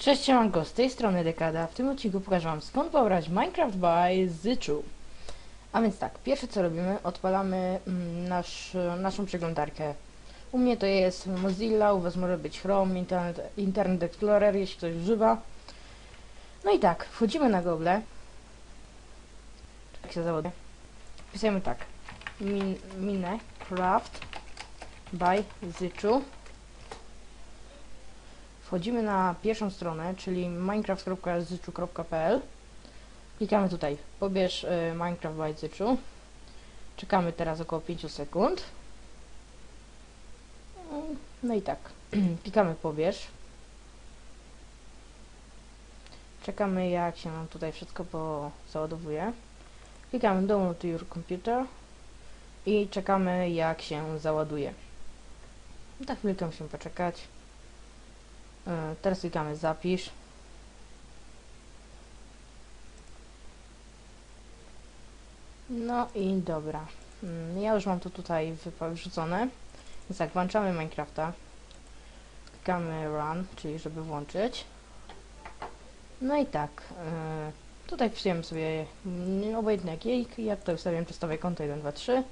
Cześć, siemanko, z tej strony Dekada. W tym odcinku pokażę wam skąd pobrać Minecraft by Zyczu. A więc tak, pierwsze co robimy, odpalamy mm, nasz, naszą przeglądarkę. U mnie to jest Mozilla, u was może być Chrome, Internet, Internet Explorer, jeśli ktoś używa. No i tak, wchodzimy na Google. Jak się zawodzi? Pisujemy tak. Min, Minecraft by Zyczu. Wchodzimy na pierwszą stronę, czyli minecraft.zyczu.pl Klikamy tutaj, pobierz y, Minecraft by Zyczu. Czekamy teraz około 5 sekund. No i tak, klikamy pobierz. Czekamy jak się nam tutaj wszystko załadowuje. Klikamy download to your computer i czekamy jak się załaduje. Tak chwilkę musimy poczekać. E, Teraz klikamy zapisz. No i dobra. Mm, Ja już mam to tutaj wrzucone. Więc tak, włączamy Minecrafta. Klikamy run, czyli żeby włączyć. No i tak. e, Tutaj wpisujemy sobie obojętnie jakiej. Ja tutaj ustawiam testowe konto 1, 2, 3.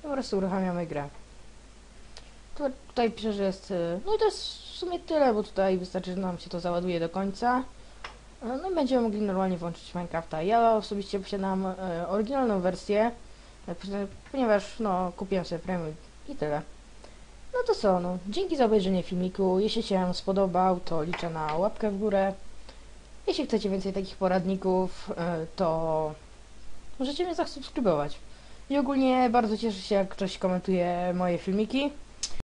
I po prostu uruchamiamy grę. Tu, tutaj pisze, że jest. y, No i to jest sumie tyle, bo tutaj wystarczy, że nam się to załaduje do końca. Y, No i będziemy mogli normalnie włączyć Minecrafta. Ja osobiście posiadam y, oryginalną wersję, y, ponieważ- no kupiłem sobie premium i tyle. No to co, no. Dzięki za obejrzenie filmiku. Jeśli się spodobał, to liczę na łapkę w górę. Jeśli chcecie więcej takich poradników, y, to możecie mnie zasubskrybować. I ogólnie bardzo cieszę się, jak ktoś komentuje moje filmiki.